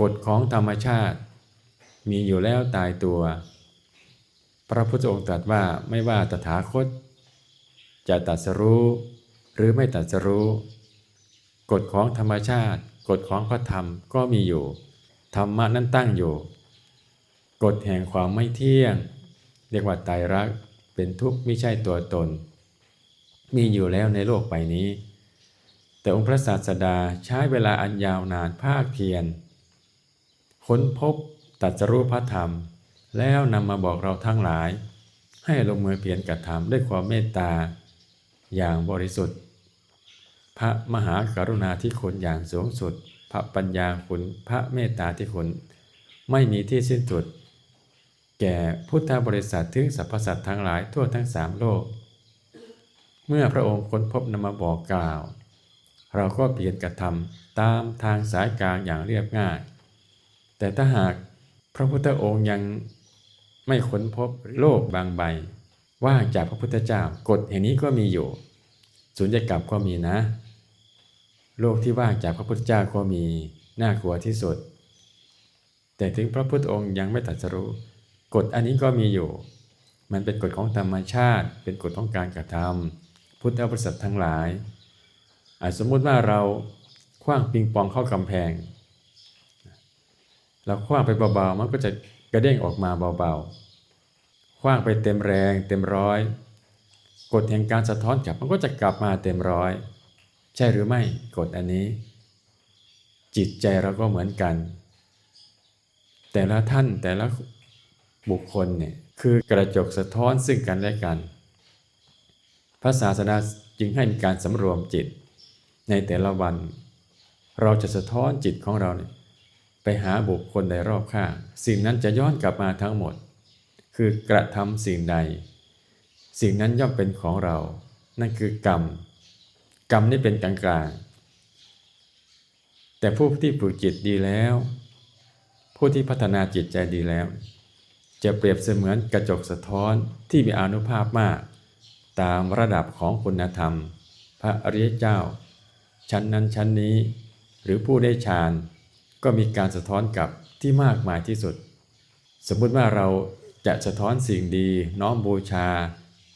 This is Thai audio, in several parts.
กฎของธรรมชาติ มีอยู่แล้วตายตัว พระพุทธองค์ตรัสว่าไม่ว่าตถาคต จะตรัสรู้หรือไม่ตรัสรู้กฎของธรรมชาติ กฎของพระธรรมก็มีอยู่ ธรรมะนั้นตั้งอยู่ กฎแห่งความไม่เที่ยง เรียกว่าไตรลักเป็นทุกข์ไม่ใช่ตัวตน มีอยู่แล้วในโลกใบนี้ แต่องค์พระศาสดาใช้เวลาอันยาวนานภาคเพียร ค้นพบตรัสรู้พระธรรม แล้วนำมาบอกเราทั้งหลาย ให้ลงมือเพียรกระทำด้วยความเมตตา อย่างบริสุทธิ์ พระมหากรุณาธิคุณอย่างสูงสุด พระปัญญาคุณพระเมตตาที่คุณ ไม่มีที่สิ้นสุด แก่พุทธบริษัทถึงสรรพสัตว์ทั้งหลายทั่วทั้งสามโลก เมื่อพระองค์ค้นพบนำมาบอกกล่าว เราก็เปลี่ยนกระทำตามทางสายกลางอย่างเรียบง่าย แต่ถ้าหากพระพุทธองค์ยังไม่ค้นพบโลกบางใบ ว่างจากพระพุทธเจ้ากฎแห่งนี้ก็มีอยู่สุญญากรรมก็มีนะ โลกที่ว่างจากพระพุทธเจ้าก็มีน่ากลัวที่สุด แต่ถึงพระพุทธองค์ยังไม่ตรัสรู้กฎอันนี้ก็มีอยู่ มันเป็นกฎของธรรมชาติ เป็นกฎของการกระทำพุทธบริษัททั้งหลายอาจสมมุติว่าเราคว้างปิงปองเข้ากำแพง เราคว้างไปเบาๆ มันก็จะกระเด้งออกมาเบาๆ คว้างไปเต็มแรงเต็มร้อยกฎแห่งการสะท้อนกลับมันก็จะกลับมาเต็มร้อย ใช่หรือไม่กฎอันนี้ จิตใจเราก็เหมือนกัน แต่ละท่านแต่ละบุคคลเนี่ยคือกระจกสะท้อนซึ่งกันและกันพระศาสดาจึงให้มีการสำรวมจิต ในแต่ละวัน เราจะสะท้อนจิตของเราเนี่ย ไปหาบุคคลในรอบข้างสิ่งนั้นจะย้อนกลับมาทั้งหมด คือกระทำสิ่งใด สิ่งนั้นย่อมเป็นของเรา นั่นคือกรรม กรรมนี่เป็นกลางกลางแต่ผู้ที่ฝึกจิตดีแล้ว ผู้ที่พัฒนาจิตใจดีแล้ว จะเปรียบเสมือนกระจกสะท้อนที่มีอนุภาพมาก ตามระดับของคุณธรรม พระอริยเจ้า ชั้นนั้นชั้นนี้ หรือผู้ได้ฌาน ก็มีการสะท้อนกลับที่มากมายที่สุด สมมุติว่าเราจะสะท้อนสิ่งดีน้อมบูชา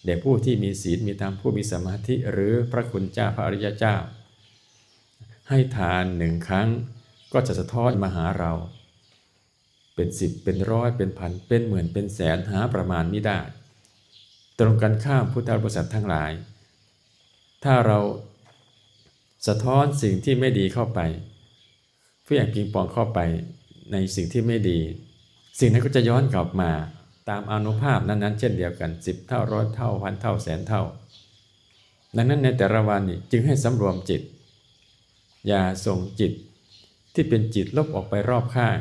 แด่ผู้ที่มีศีลมีธรรมผู้มีสมาธิหรือพระคุณเจ้าพระอริยเจ้า ให้ทานหนึ่งครั้งก็จะสะท้อนมาหาเรา เป็นสิบเป็นร้อยเป็นพันเป็นหมื่นเป็นแสนหาประมาณไม่ได้ ตรงกันข้ามพุทธบริษัททั้งหลาย ถ้าเราสะท้อนสิ่งที่ไม่ดีเข้าไป เฟี้ยงปิงปองเข้าไปในสิ่งที่ไม่ดี สิ่งนั้นก็จะย้อนกลับมาตามอนุภาพนั้นๆ เช่นเดียวกันสิบเท่าร้อยเท่าพันเท่าแสนเท่า ดังนั้นในแต่ละวันนี้จึงให้สำรวมจิต อย่าส่งจิตที่เป็นจิตลบออกไปรอบข้าง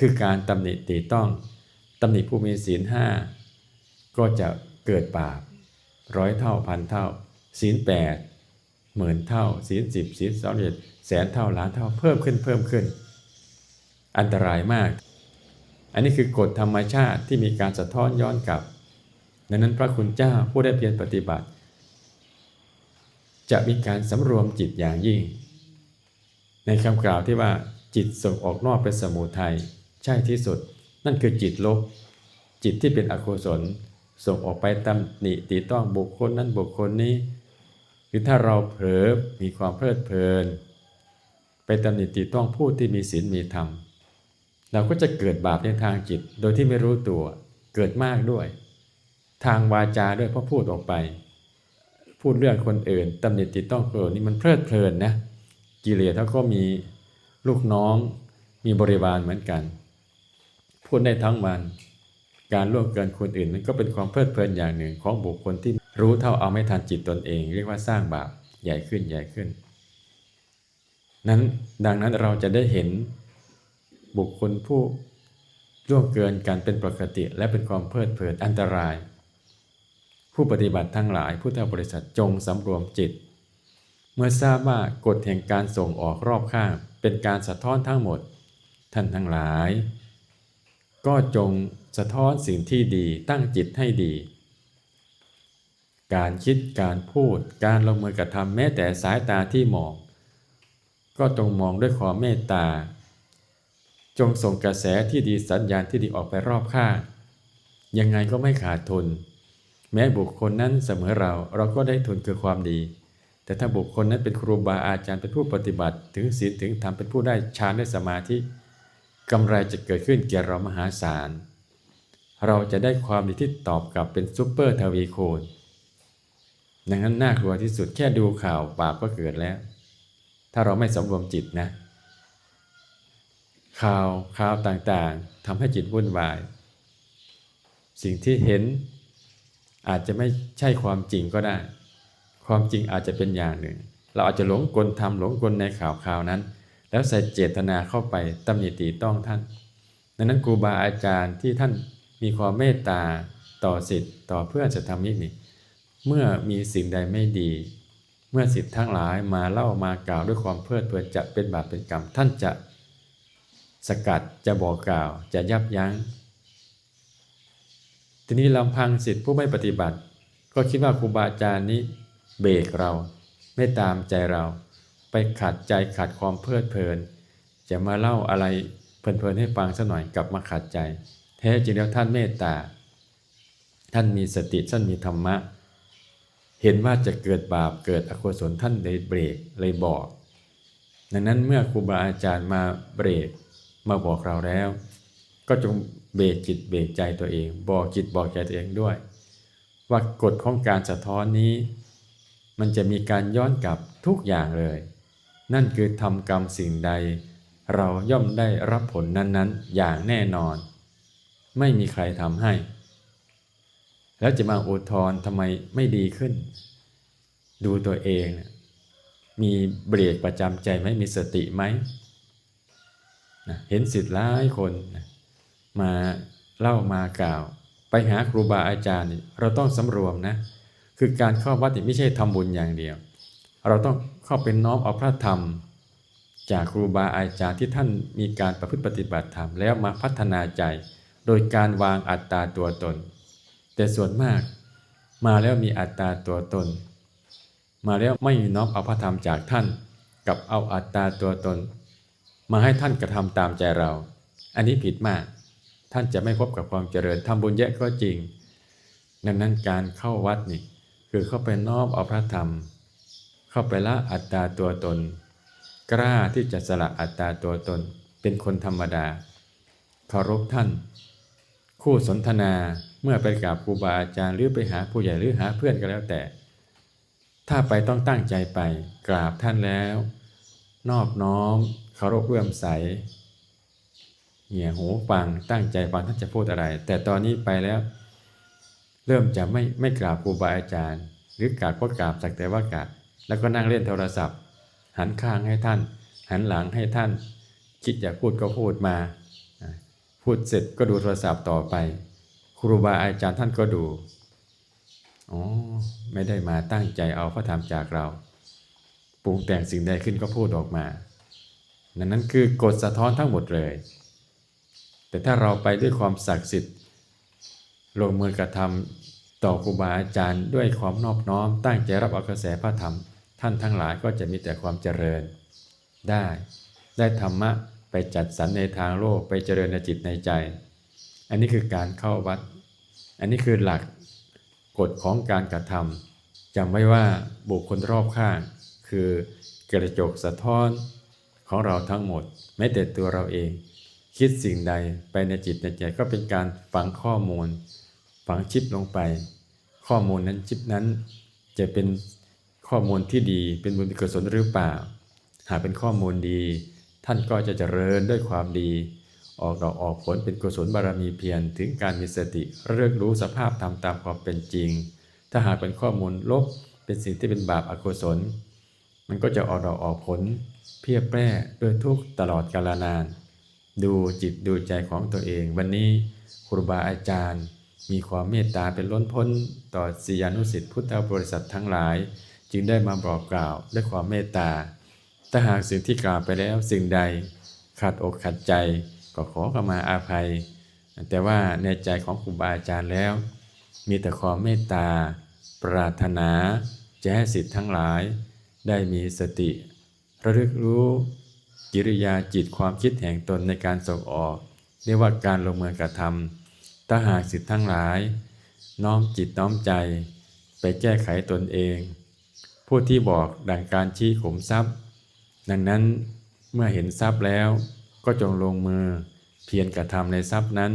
คือการตำหนิตีต้องตำหนิผู้มีศีลห้าก็จะเกิดบาปร้อยเท่าพันเท่าศีลแปด หมื่นเท่าศีลสิบศีลสองเอ็ดแสนเท่าล้านเท่าเพิ่มขึ้นเพิ่มขึ้น อันตรายมาก อันนี้คือกฎธรรมชาติที่มีการสะท้อนย้อนกลับ ดังนั้นพระคุณเจ้าผู้ได้เพียรปฏิบัติ จะมีการสำรวมจิตอย่างยิ่ง ในคำกล่าวที่ว่าจิตส่งออกนอกเป็นสมุทัยใช่ที่สุด นั่นคือจิตลบ จิตที่เป็นอกุศลส่งออกไปตำหนิตีต้องบุคคลนั้นบุคคลนี้ คือถ้าเราเผลอมีความเพลิดเพลิน ไปตำหนิติต้องผู้ที่มีศีลมีธรรม เราก็จะเกิดบาปในทางจิต โดยที่ไม่รู้ตัว เกิดมากด้วย ทางวาจาด้วยเพราะพูดออกไป พูดเรื่องคนอื่นตำหนิติต้องคนนี่มันเพลิดเพลินนะกิเลสเขาก็มีลูกน้อง มีบริวารเหมือนกัน พูดได้ทั้งวัน การล่วงเกินคนอื่นมันก็เป็นความเพลิดเพลินอย่างหนึ่งของบุคคลที่ รู้เท่าเอาไม่ทันจิตตนเอง เรียกว่าสร้างบาปใหญ่ขึ้นใหญ่ขึ้น นั้นดังนั้นเราจะได้เห็นบุคคลผู้ล่วงเกินการเป็นปกติ และเป็นความเพลิดเพลินอันตราย ผู้ปฏิบัติทั้งหลายผู้เทำบริษัทจงสำรวมจิต เมื่อทราบว่ากฎแห่งการส่งออกรอบข้าง เป็นการสะท้อนทั้งหมด ท่านทั้งหลาย ก็จงสะท้อนสิ่งที่ดีตั้งจิตให้ดี การคิดการพูด การลงมือกระทำแม้แต่สายตาที่มอง ก็ต้องมองด้วยความเมตตา จงส่งกระแสที่ดีสัญญาณที่ดีออกไปรอบข้างยังไงก็ไม่ขาดทุน แม้บุคคลนั้นเสมอเราเราก็ได้ทุนคือความดี แต่ถ้าบุคคลนั้นเป็นครูบาอาจารย์เป็นผู้ปฏิบัติ ถึงศีลถึงธรรมเป็นผู้ได้ฌานได้สมาธิกำไรจะเกิดขึ้นแก่เรามหาศาล เราจะได้ความดีที่ตอบกลับเป็นซุปเปอร์ทวีคูณ ดังนั้นน่ากลัวที่สุดแค่ดูข่าวบาปก็เกิดแล้ว ถ้าเราไม่สำรวมจิตนะ ข่าวข่าวต่างๆทำให้จิตวุ่นวาย สิ่งที่เห็นอาจจะไม่ใช่ความจริงก็ได้ ความจริงอาจจะเป็นอย่างหนึ่ง เราอาจจะหลงกลทำหลงกลในข่าวข่าวนั้น แล้วใส่เจตนาเข้าไปตำหนิตีต้องท่าน ดังนั้นครูบาอาจารย์ที่ท่านมีความเมตตาต่อสิทธิ์ต่อเพื่อนจะทำนินี่ เมื่อมีสิ่งใดไม่ดี เมื่อสิทธิ์ทั้งหลายมาเล่ามากล่าวด้วยความเพลิดเพลินจะเป็นบาปเป็นกรรม ท่านจะสกัดจะบอกกล่าวจะยับยัง้ง ทีนี้ลำพังสิทธิ์ผู้ไม่ปฏิบัติ ก็คิดว่าครูบาอาจารย์นี้เบรกเราไม่ตามใจเรา ไปขัดใจขัดความเพลิดเพลิน จะมาเล่าอะไรเพลินๆให้ฟังสักหน่อยกลับมาขัดใจ แท้จริงแล้วท่านเมตตา ท่านมีสติท่านมีธรรมะ เห็นว่าจะเกิดบาปเกิดอกุศลท่านเลยเบรกเลยบอก ดังนั้นเมื่อครูบาอาจารย์มาเบรกมาบอกเราแล้ว ก็จงเบรกจิตเบรกใจตัวเอง บอกจิตบอกใจตัวเองด้วย ว่ากฎของการสะท้อนนี้ มันจะมีการย้อนกลับทุกอย่างเลย นั่นคือทำกรรมสิ่งใด เราย่อมได้รับผลนั้นๆ อย่างแน่นอน ไม่มีใครทำให้ แล้วจะมาอุทธร์ทำไมไม่ดีขึ้น ดูตัวเองมีเบรกประจำใจไหมมีสติไหมนะเห็นสิทธิ์หลายคนนะมาเล่ามากล่าว ไปหาครูบาอาจารย์ เราต้องสำรวมนะ คือการเข้าวัดไม่ใช่ทำบุญอย่างเดียว เราต้องเข้าเป็นน้อมเอาพระธรรม จากครูบาอาจารย์ที่ท่านมีการประพฤติปฏิบัติธรรมแล้วมาพัฒนาใจ โดยการวางอัตตาตัวตน แต่ส่วนมาก มาแล้วมีอัตตาตัวตน มาแล้วไม่น้อมเอาพระธรรมจากท่าน กับเอาอัตตาตัวตน มาให้ท่านกระทำตามใจเรา อันนี้ผิดมาก ท่านจะไม่พบกับความเจริญทำบุญเยอะก็จริง ดังนั้นการเข้าวัดนี่คือเข้าไปน้อมเอาพระธรรม เข้าไปละอัตตาตัวตน กล้าที่จะสละอัตตาตัวตน เป็นคนธรรมดาเคารพท่าน คู่สนทนาเมื่อไปกราบครูบาอาจารย์หรือไปหาผู้ใหญ่หรือหาเพื่อนก็แล้วแต่ ถ้าไปต้องตั้งใจไปกราบท่านแล้ว นอบน้อมเคารพเลื่อมใสเหี่ยหูฟังตั้งใจฟังท่านจะพูดอะไร แต่ตอนนี้ไปแล้ว เริ่มจะไม่ไม่กราบครูบาอาจารย์ หรือกราบก็กราบสักแต่ว่ากราบแล้วก็นั่งเล่นโทรศัพท์ หันข้างให้ท่าน หันหลังให้ท่าน คิดอยากพูดก็พูดมา พูดเสร็จก็ดูโทรศัพท์ต่อไป ครูบาอาจารย์ท่านก็ดูอ๋อไม่ได้มาตั้งใจเอาพระธรรมจากเราปรุงแต่งสิ่งใดขึ้นก็พูดออกมานั่นนั้นคือกฎสะท้อนทั้งหมดเลย แต่ถ้าเราไปด้วยความศักดิ์สิทธิ์ ลงมือกระทำต่อครูบาอาจารย์ด้วยความนอบน้อม ตั้งใจรับเอากระแสพระธรรม ท่านทั้งหลายก็จะมีแต่ความเจริญ ได้ ได้ธรรมะ จัดสรรในทางโลกไปเจริญในจิตในใจ อันนี้คือการเข้าวัด อันนี้คือหลักกฎของการกระทำจำไว้ว่าบุคคลรอบข้าง คือกระจกสะท้อนของเราทั้งหมดแม้แต่ตัวเราเอง คิดสิ่งใดไปในจิตในใจก็เป็นการฝังข้อมูล ฝังชิปลงไป ข้อมูลนั้นชิปนั้น จะเป็นข้อมูลที่ดีเป็นบุญกุศลหรือเปล่า หากเป็นข้อมูลดี ท่านก็จะเจริญด้วยความดี ออกดอกออกผลเป็นกุศลบารมีเพียรถึงการมีสติเรื่องรู้สภาพธรรมตามความเป็นจริง ถ้าหากเป็นข้อมูลลบเป็นสิ่งที่เป็นบาปอกุศล มันก็จะออกดอกออกผล เพียบแปร่ด้วยทุกตลอดกาลนาน ดูจิตดูใจของตัวเอง วันนี้ครูบาอาจารย์ มีความเมตตาเป็นล้นพ้น ต่อศิยานุสิทธิพุทธบริษัททั้งหลาย จึงได้มาบอกกล่าวด้วยความเมตตา ถ้าหากสิ่งที่กล่าวไปแล้วสิ่งใดขัดอกขัดใจก็ขอขมาอาภัย แต่ว่าในใจของครูบาอาจารย์แล้ว มีแต่ความเมตตา ปรารถนาจะให้สิทธิ์ทั้งหลาย ได้มีสติ ระลึกรู้กิริยาจิตความคิดแห่งตนในการส่งออก เรียกว่าการลงมือกระทำถ้าหากสิทธิ์ทั้งหลาย น้อมจิตน้อมใจ ไปแก้ไขตนเอง ผู้ที่บอกดังการชี้ขุมทรัพย์ ดังนั้นเมื่อเห็นทรัพย์แล้วก็จงลงมือเพียรกระทำในทรัพย์นั้น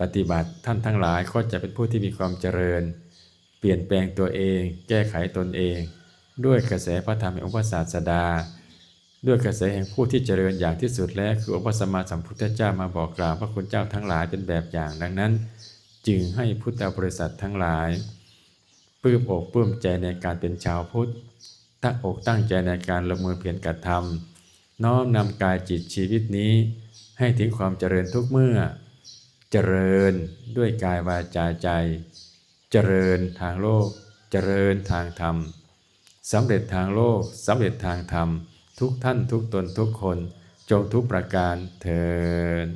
ปฏิบัติท่านทั้งหลายก็จะเป็นผู้ที่มีความเจริญ เปลี่ยนแปลงตัวเอง แก้ไขตนเอง ด้วยกระแสพระธรรมแห่งองค์พระศาสดา ด้วยกระแสแห่งผู้ที่เจริญอย่างที่สุดแล้วคือองค์พระสัมมาสัมพุทธเจ้ามาบอกกล่าวพระคุณเจ้าทั้งหลายเป็นแบบอย่างดังนั้น จึงให้พุทธบริษัททั้งหลายปลื้มอกปลื้มใจในการเป็นชาวพุทธ ตั้งอกตั้งใจในการลงมือเพียรกระทำน้อมนำกายจิตชีวิตนี้ ให้ถึงความเจริญทุกเมื่อ เจริญด้วยกายวาจาใจ เจริญทางโลก เจริญทางธรรมสำเร็จทางโลกสำเร็จทางธรรม ทุกท่านทุกตนทุกคนจงทุกประการเทิน